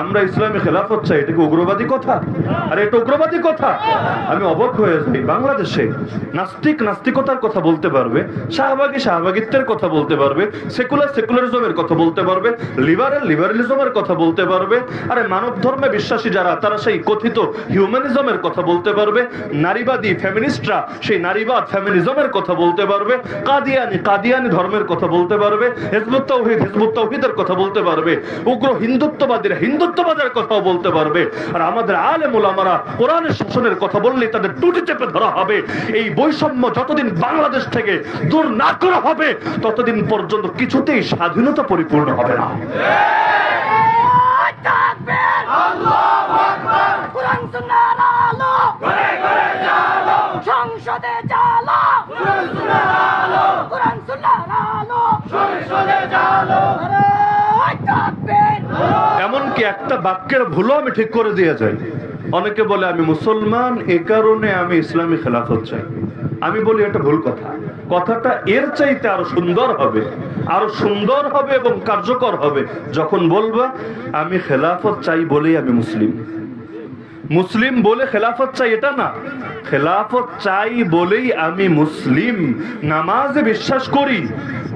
আমরা ইসলামী খেলাফত চাই, এটা কি উগ্রবাদী কথা? আরে, এটা উগ্রবাদী কথা। আমি অবাক হয়ে যাই, বাংলাদেশে নাস্তিক নাস্তিকতার কথা বলতে পারবে, শাহবাগী শাহবাগিত্বের কথা বলতে পারবে, সেকুলার সেকুলারিজমের কথা বলতে পারবে, লিবারেল লিবারেলিজমের কথা বলতে পারবে, আরে, মানব ধর্মে বিশ্বাসী যারা, তারা সেই কথিত হিউম্যানিজমের কথা বলতে পারবে, নারীবাদী ফেমিনিস্টরা সেই নারীবাদ ফেমিনিজমের কথা বলতে পারবে, কাদিয়ানি কাদিয়ানি ধর্মের কথা বলতে পারবে, হেজবুত তৌহিদ কথা বলতে পারবে, উগ্র হিন্দুত্ববাদীরা হিন্দুত্ববাদের কথাও বলতে পারবে। আর আমাদের আলে মোলামারা কোরআনের শাসনের কথা বললে তাদের টুটি চেপে ধরা হবে। এই বৈষম্য যতদিন বাংলাদেশ থেকে দূর না করা হবে ততদিন পর্যন্ত কিছুতেই স্বাধীনতা পরিপূর্ণ হবে না। কোরআন সুন্নাহর আলো। সংসদে কোরআন সুন্নাহর আলো। আরে। তাকবীর এমনকি একটা বাক্যের ভুলও আমি ঠিক করে দিয়ে যাই। অনেকে বলে, আমি মুসলমান, এ কারণে আমি ইসলামী খেলাফত চাই। আমি বলি, এটা ভুল কথা। কথাটা এর চাইতে আরও সুন্দর হবে, আরও সুন্দর হবে এবং কার্যকর হবে। যখন বলবা, আমি খেলাফত চাই বলেই আমি মুসলিম। মুসলিম বলে খেলাফত চাই এটা না। খেলাফত চাই বলেই আমি মুসলিম। নামাজে বিশ্বাস করি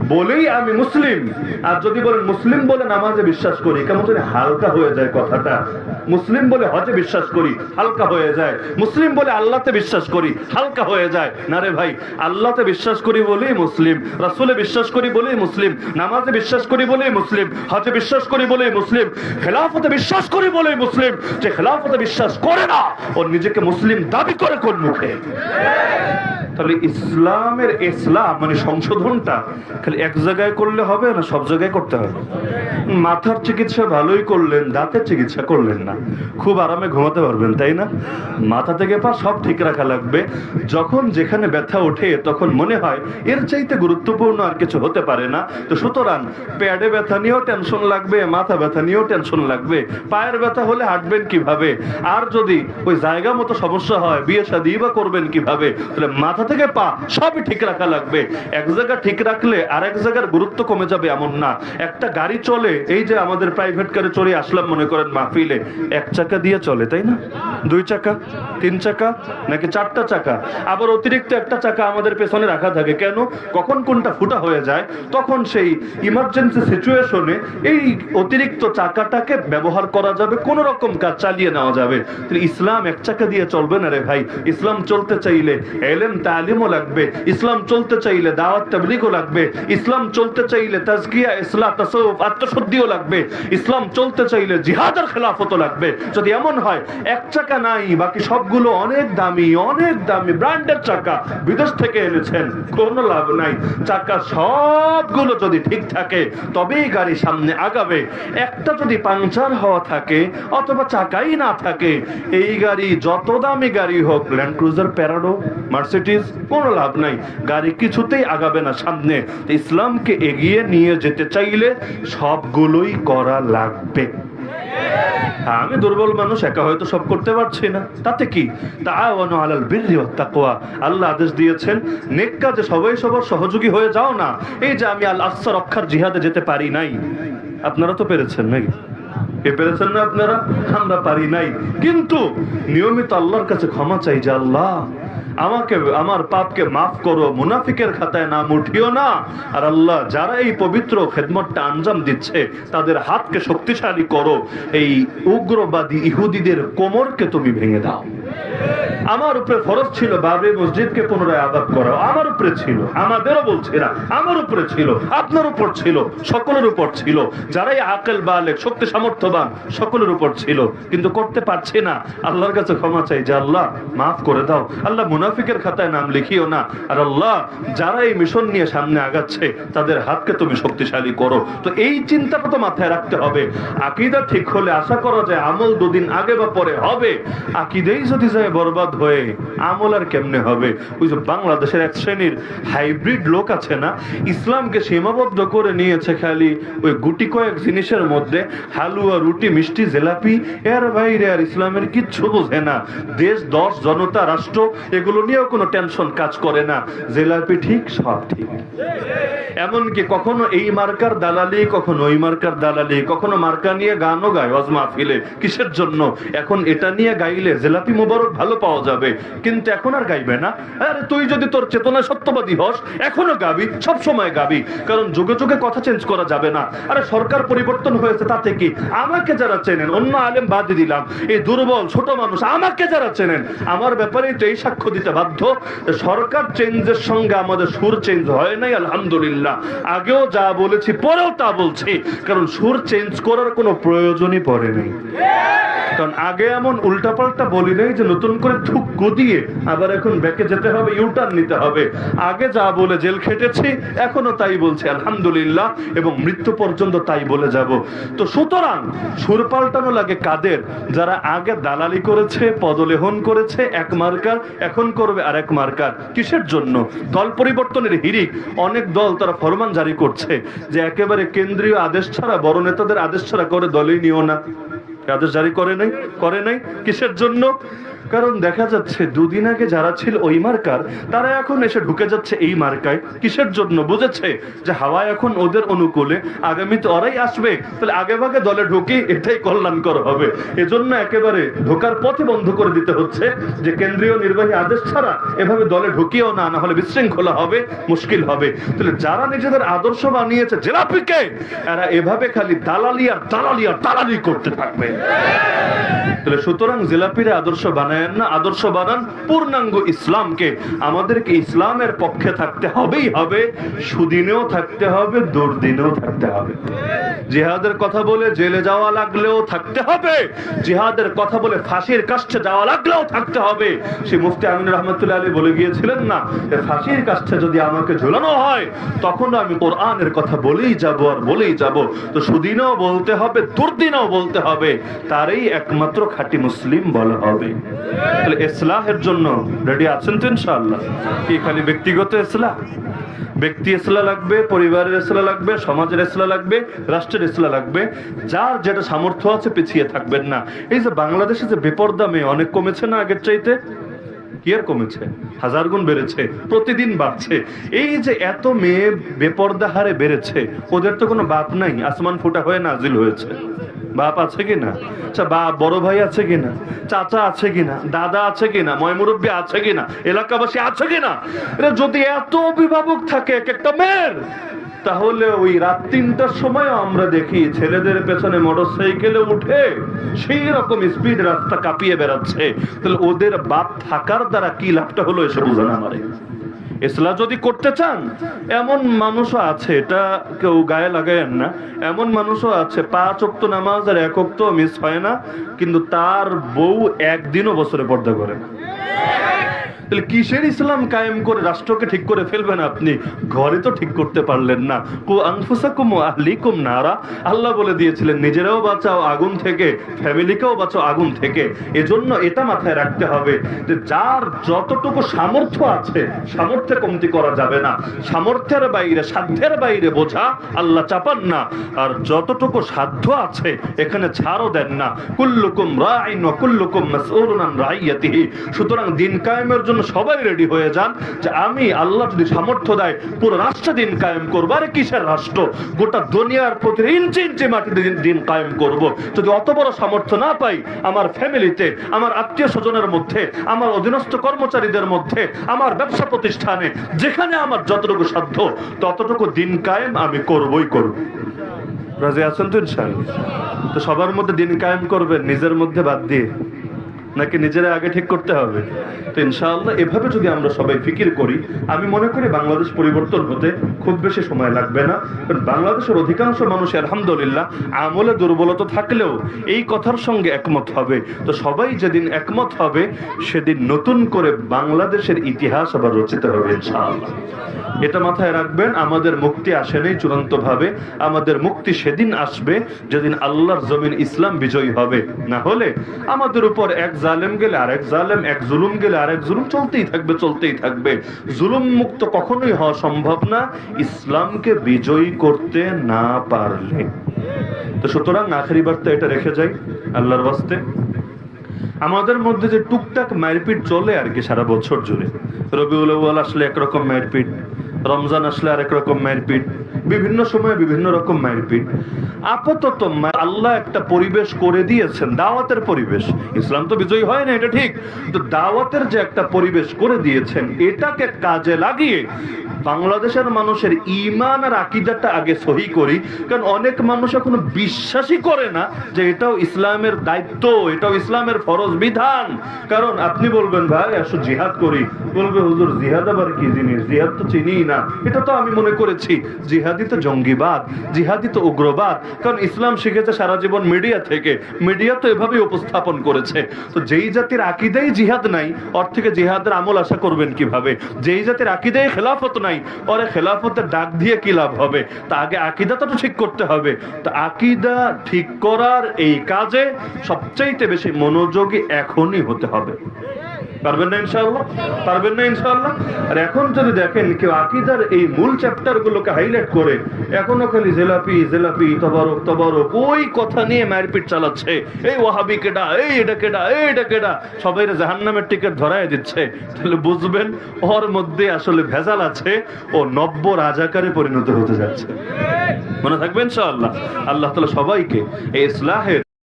বলেই আমি মুসলিম। আর যদি বলেন মুসলিম বলে নামাজে বিশ্বাস করি, কেমন জানি হালকা হয়ে যায় কথাটা। মুসলিম বলে হজে বিশ্বাস করি, হালকা হয়ে যায়। মুসলিম বলে আল্লাহতে বিশ্বাস করি, হালকা হয়ে যায়। না রে ভাই, আল্লাহতে বিশ্বাস করি বলেই মুসলিম, রাসুলে বিশ্বাস করি বলেই মুসলিম, নামাজে বিশ্বাস করি বলেই মুসলিম, হজে বিশ্বাস করি বলেই মুসলিম, খেলাফতে বিশ্বাস করি বলেই মুসলিম, যে খেলাফতে বিশ্বাস করে না, ও নিজেকে মুসলিম দাবি করে কোন মুখে? তাহলে ইসলামের ইসলাম মানে সংশোধনটা, খালি এক জায়গায় করলে হবে না, সব জায়গায় করতে হবে? মাথার চিকিৎসা ভালোই করলেন, দাঁতের চিকিৎসা করলেন না। খুব আরামে ঘুমাতে পারবেন, তাই না? মাথা থেকে পা সব ঠিক রাখা লাগবে। যখন যেখানে ব্যথা ওঠে, তখন মনে হয় এর চাইতে গুরুত্বপূর্ণ আর কিছু হতে পারে না। তো সুতরাং প্যাডে ব্যথা নিয়েও টেনশন লাগবে, মাথা ব্যথা নিয়েও টেনশন লাগবে। পায়ের ব্যথা হলে হাঁটবেন কীভাবে? আর যদি ওই জায়গা মতো সমস্যা হয়, বিয়ে শাদী বা করবেন কীভাবে? তাহলে মাথা থেকে পা সবই ঠিক রাখা লাগবে। এক জায়গা ঠিক রাখলে আর এক জায়গার গুরুত্ব কমে যাবে এমন না। একটা গাড়ি চলে, এই যে আমাদের প্রাইভেট কারে চড়ে আসলাম মনে করেন মাহফিলে, এক চাকা দিয়ে চলে, তাই না? দুই চাকা, তিন চাকা, নাকি চারটা চাকা? আবার অতিরিক্ত একটা চাকা আমাদের পেছনে রাখা থাকে। কেন? কখন কোনটা ফুটা হয়ে যায়, তখন সেই ইমার্জেন্সি সিচুয়েশনে এই অতিরিক্ত চাকাটাকে ব্যবহার করা যাবে, কোন রকম কাজ চালিয়ে নেওয়া যাবে। ইসলাম এক চাকা দিয়ে চলবে না রে ভাই। ইসলাম চলতে চাইলে এলেম, তালিমও লাগবে। ইসলাম চলতে চাইলে দাওয়াত তাবলিগও লাগবে। ইসলাম চলতে চাইলে তাজকিয়া ইসলাম তাসাউফ আত্মশুদ্ধিও লাগবে। ইসলাম চলতে চাইলে জিহাদের খেলাফতও লাগবে। যদি এমন হয়, এক চাকা নাই, বাকি সবগুলো অনেক দামি অনেক দামি, ব্র্যান্ডের চাকা। বিদেশ থেকে এনেছেন, কোনো লাভ নাই। চাকা সবগুলো যদি ঠিক থাকে, তবেই গাড়ি সামনে আগাবে। একটা যদি পাংচার হওয়া থাকে, অথবা চাকাই না থাকে, এই গাড়ি যত দামি গাড়ি হোক ল্যান্ড ক্রুজার প্যারাডো মার্সিডিজ কোনো লাভ নাই। গাড়ি কিছুতেই আগাবে না সামনে। ইসলামকে এগিয়ে নিয়ে যেতে চাইলে সবগুলোই করা লাগবে। হ্যাঁ, আমি দুর্বল মানুষ একা হয়তো সব করতে পারছি না। তাতে কি? আল্লাহ আদেশ দিয়েছেন নেক কাজে সবাই সবার সহযোগী হয়ে যাও না। এই যে আমি আল আকসা রক্ষার জিহাদে যেতে পারি নাই। আপনারা তো পেরেছেন নাকি? কে পেরেছেন না আপনারা? আমরা পারি নাই। কিন্তু নিয়মিত আল্লাহর কাছে ক্ষমা চাই যে আল্লাহ আমাকে, আমার পাপকে মাফ করো, মুনাফিকের খাতায় নাম উঠিও না। আর আল্লাহ যারা এই পবিত্র খেদমতটা আঞ্জাম দিচ্ছে, তাদের হাতকে শক্তিশালী করো। এই উগ্রবাদী ইহুদিদের কোমরকে তুমি ভেঙে দাও। আমার উপরে ফরজ ছিল বাবরি মসজিদকে পুনরায় আবাদ করা। আমার উপরে ছিল, আমাদেরও বলছে না আমার উপরে ছিল, আপনার উপর ছিল, সকলের উপর ছিল। যারাই আকেল, বালেক, শক্তি, সামর্থ্যবান, সকলের উপর ছিল। কিন্তু করতে পারছি না। আল্লাহর কাছে ক্ষমা চাই যে, আল্লাহ, মাফ করে দাও। আল্লাহ মুনাফিকের খাতায় নাম লিখিও না। আর আল্লাহ যারা এই মিশন নিয়ে সামনে আগাচ্ছে, তাদের হাতকে তুমি শক্তিশালী করো। তো এই চিন্তাটা তো মাথায় রাখতে হবে। আকিদা ঠিক হলে আশা করা যায় আমল দুদিন আগে বা পরে হবে। আকিদাই যদি যায় বরবাদ হয়ে, আমল আর কেমনে হবে? ওই যে বাংলাদেশের এক শ্রেণির হাইব্রিড লোক আছে না, ইসলামকে সীমাবদ্ধ করে নিয়েছে খালি ওই গুটি কয়েক জিনিসের মধ্যে, হালুয়া, রুটি, মিষ্টি, জেলাপি। এর বাইরে আর ইসলামের কিচ্ছু বোঝে না। দেশ, দশ, জনতা, রাষ্ট্র এগুলো নিয়েও কোনো টেনশন কাজ করে না। জেলাপি ঠিক, সব ঠিক। এমনকি কখনো এই মার্কার দালালি, কখনো ওই মার্কার দালালি, কখনো মার্কা নিয়ে গানও গায় ওয়াজ মাহফিলে। কিসের জন্য? এখন এটা নিয়ে গাইলে জেলাপি মোবারক ভালো পাওয়া যাবে। কিন্তু এখন আর গাইবে না। আরে তুই যদি তোর চেতনা সত্যবাদী হস, এখনও গাবি, সব সময় গাবি। কারণ যুগে যুগে কথা চেঞ্জ করা যাবে না। আরে সরকার পরিবর্তন হয়েছে তাতে কি? আমাকে যারা চেনেন, অন্য আলেম বাদ দিলাম। এই দুর্বল ছোট মানুষ আমাকে যারা চেনেন, আমার ব্যাপারে তো এই সাক্ষ্য দিতে বাধ্য। সরকার চেঞ্জের সঙ্গে আমাদের সুর চেঞ্জ হয় নাই, আলহামদুলিল্লাহ। আগেও যা বলেছি, পরেও তা বলছি। কারণ সুর চেঞ্জ করার কোনো প্রয়োজনই পড়ে নেই। কারণ আগে এমন উল্টাপাল্টা বলি নাই যে নতুন করে থুক দিয়ে আবার এখন ব্যাকে যেতে হবে ইউটার্ন নিতে হবে। আগে যা বলে জেল খেটেছি, এখনও তাই বলছি, আলহামদুলিল্লাহ, এবং মৃত্যু পর্যন্ত তাই বলে যাব। তো সুতরাং সুর পাল্টানো লাগে কাদের? যারা আগে দালালি করেছে, পদলেহন করেছে, এক মার্কার এখন করবে আর এক মার্কার। কিসের জন্য? দল পরিবর্তনের হিরিক অনেক দল তারা ফরমান জারি করছে যে একেবারে কেন্দ্রীয় আদেশ ছাড়া, বড় নেতাদের আদেশ ছাড়া করে দলই নিও না। আদেশ জারি করে নাই? করে নাই? কিসের জন্য? কারণ দেখা যাচ্ছে দুদিন আগে যারা ছিল ওই মার্কার, তারা এখন এসে ঢুকে যাচ্ছে এই মার্কায়। কিসের জন্য? বুঝেছে? যে হাওয়া এখন ওদের অনুকূলে আগামীতে ওরাই আসবে। তাহলে আগে ভাগে দলে ঢুকি, এটাই কল্যাণকর হবে। এজন্য একেবারে ঢোকার পথে বন্ধ করে দিতে হচ্ছে যে কেন্দ্রীয় নির্বাহী আদেশ ছাড়া এভাবে দলে ঢুকিয়েও না না হলে বিশৃঙ্খলা হবে, মুশকিল হবে। তাহলে যারা নিজেদের আদর্শ বানিয়েছে, জেলাপিকে, এরা এভাবে খালি দালালি আর দালালি আর দালালি করতে থাকবে। তাহলে সুতরাং জিলাপির আদর্শ বানায়েন না আদর্শ বানান পূর্ণাঙ্গ ইসলামকে। আমাদেরকে ইসলামের পক্ষে থাকতে হবেই হবে, সুদিনেও থাকতে হবে, দুর্দিনেও থাকতে হবে। জিহাদের কথা বলে জেলে যাওয়া লাগলেও থাকতে হবে। জিহাদের কথা বলে ফাঁসির কাছে যাওয়া লাগলেও থাকতে হবে। সে মুফতি আমিন রহমতুল্লাহ আলী বলে গিয়েছিলেন না ফাঁসির কাছে যদি আমাকে ঝুলানো হয়, তখন আমি কোরআনের কথা বলেই যাব আর বলেই যাব। তো সুদিনেও বলতে হবে, দুর্দিনেও বলতে হবে। তারই একমাত্র খাঁটি মুসলিম বলা হবে। তাহলে ইসলাহের জন্য রেডি আছেন তো ইনশাআল্লাহ? কি খালি ব্যক্তিগত ইসলাহ? ব্যক্তি ইসলা লাগবে, পরিবারের ইসলা লাগবে, সমাজের ইসলা লাগবে, রাষ্ট্রের ইসলা লাগবে। যার যেটা সামর্থ্য আছে পিছিয়ে থাকবেন না। এই যে বাংলাদেশে যে বেপর্দা মেয়ে অনেক কমেছে না আগের চাইতে? কি আর কমেছে? হাজার গুণ বেড়েছে, প্রতিদিন বাড়ছে। এই যে এত মেয়ে বেপর্দা হারে বেড়েছে, ওদের তো কোনো বাপ নাই, আসমান ফুটা হয়ে নাজিল হয়েছে। বাপ আছে কিনা? আচ্ছা বাপ, বড় ভাই আছে কিনা? চাচা আছে কিনা? দাদা আছে কিনা? ময়মুরব্বী আছে কিনা? এলাকাবাসী আছে কিনা? যদি এত অভিভাবক থাকে, এক একটা মেয়ের, তাহলে ওই রাত তিনটার সময় আমরা দেখি ছেলেদের পেছনে মোটর সাইকেলে উঠে সেই রকম স্পিড রাস্তা কাঁপিয়ে বেড়াচ্ছে। তাহলে ওদের বাপ থাকার দ্বারা কি লাভটা হলো এসে বুঝানো আমারে। ইসলাম যদি করতে চান, এমন মানুষও আছে, এটা কেউ গায়ে লাগায়েন না। এমন মানুষও আছে, পাঁচ অক্ত নামাজ আর এক অক্ত মিস হয় না, কিন্তু তার বউ একদিনও বছরে পর্দা করে না। তাহলে কিসের ইসলাম কায়েম করে রাষ্ট্রকে ঠিক করে ফেলবেন আপনি? ঘরে তো ঠিক করতে পারলেন না। কু আনফুসাকুম ওয়া আহলিকুম নারা। আল্লাহ বলে দিয়েছিলেন, নিজেরাও বাঁচাও আগুন থেকে, ফ্যামিলিকেও বাঁচাও আগুন থেকে। এজন্য এটা মাথায় রাখতে হবে যে যার যতটুকু সামর্থ্য আছে, সামর্থ্যে কমতি করা যাবে না। সামর্থ্যের বাইরে, সাধ্যের বাইরে বোঝা আল্লাহ চাপান না। আর যতটুকু সাধ্য আছে, এখানে ছাড়ও দেন না। কুল্লুকুম রাইন ওয়া কুল্লুকুম মাসউলুন রাইয়াতিহি। সুতরাং দিন কায়েমের জন্য সবাই রেডি হয়ে যান যে আমি আল্লাহ যদি সামর্থ্য দেয়, পুরো রাষ্ট্র দিন কায়েম করব। আরে কিসের রাষ্ট্র? গোটা দুনিয়ার প্রতি ইঞ্চি ইঞ্চি মাটিতে দিন কায়েম করব। যদি অত বড় সামর্থ্য না পাই, আমার ফ্যামিলিতে, আমার আত্মীয় স্বজনের মধ্যে, আমার অধীনস্থ কর্মচারীদের মধ্যে, আমার ব্যবসা প্রতিষ্ঠানে, যেখানে আমার যতটুকু সাধ্য, ততটুকু দিন কায়েম আমি করবই করব। রাজি আছেন তো ইনশাআল্লাহ? তো সবার মধ্যে দিন কায়েম করবেন, নিজের মধ্যে বাদ দিয়ে। নাকি নিজেরা আগে ঠিক করতে হবে? তো ইনশাআল্লাহ এভাবে যদি আমরা সবাই ফিকির করি, আমি মনে করি বাংলাদেশ পরিবর্তন হতে খুব বেশি সময় লাগবে না। কারণ বাংলাদেশের অধিকাংশ মানুষ আলহামদুলিল্লাহ আমলে দুর্বলতা থাকলেও এই কথার সঙ্গে একমত হবে। তো সবাই যেদিন একমত হবে, সেদিন নতুন করে বাংলাদেশের ইতিহাস আবার রচিত হবে ইনশাআল্লাহ। এটা মাথায় রাখবেন, আমাদের মুক্তি আসেনি চূড়ান্ত ভাবে আমাদের মুক্তি সেদিন আসবে যেদিন আল্লাহর জমিন ইসলাম বিজয়ী হবে। না হলে আমাদের উপর এক জালেম গেলে আরেক জালেম, এক জুলুম গেলে আরেক জুলুম, চলতেই থাকবে চলতেই থাকবে। জুলুম মুক্ত কখনোই হওয়া সম্ভব না, ইসলামকে বিজয়ী করতে না পারলে। তো সুতরাং আখেরি বার্তা এটা রেখে যাই আল্লাহর বাস্তে আমাদের মধ্যে যে টুকটাক মারপিট চলে আর কি সারা বছর জুড়ে। রবিউল আসলে একরকম মারপিট। রমজান আসলে আরেক রকম মারপিট বিভিন্ন সময়ে বিভিন্ন রকম মারপিট আপাতত আল্লাহ একটা পরিবেশ করে দিয়েছেন, দাওয়াতের পরিবেশ। ইসলাম তো বিজয়ী হয় না, এটা ঠিক। তো দাওয়াতের যে একটা পরিবেশ করে দিয়েছেন, এটাকে কাজে লাগিয়ে বাংলাদেশের মানুষের ইমান আর আকিদাটা আগে সহি করি, কারণ অনেক মানুষ এখনও বিশ্বাসই করে না যে এটাও ইসলামের দায়িত্ব, এটাও ইসলামের ফরজ বিধান। কারণ আপনি বলবেন, ভাই, আসো জিহাদ করি। বলবে, হুজুর, জিহাদ আবার কি জিনিস? জিহাদ তো চিনি না। এটা তো আমি মনে করেছি জিহাদি তো জঙ্গিবাদ জিহাদি তো উগ্রবাদ। কারণ ইসলাম শিখেছে সারা জীবন মিডিয়া থেকে, মিডিয়া তো এভাবেই উপস্থাপন করেছে। তো যেই জাতির আকিদাই জিহাদ নাই ওর থেকে জিহাদের আমল আশা করবেন কীভাবে? যেই জাতির আকিদাই খেলাফত নাই ওরে খেলাফতের ডাক দিয়ে কি লাভ হবে? তা আগে আকিদাটা তো ঠিক করতে হবে। তা আকিদা ঠিক করার এই কাজে সবচাইতে বেশি মনোযোগী এখনই হতে হবে। পারবেন না ইনশাআল্লাহ? পারবেন না ইনশাআল্লাহ? আর এখন যদি দেখেন কেউ আকিদার এই মূল চ্যাপ্টার গুলোকে হাইলাইট করে, এখনও খালি জেলাপি জেলাপি, তবারক তবারক, ওই কথা নিয়ে মারপিট চালাচ্ছে। এই ওয়াহাবি কেডা, এই এটা কেডা, এই এটা কেডা সবাই জাহান্নামের টিকিট ধরায় দিচ্ছে। তাহলে বুঝবেন, ওর মধ্যে আসলে ভেজাল আছে ও নব্য রাজাকারে পরিণত হতে যাচ্ছে। মনে থাকবেন ইনশাআল্লাহ? আল্লাহ তাআলা সবাইকে এই ইসলাহের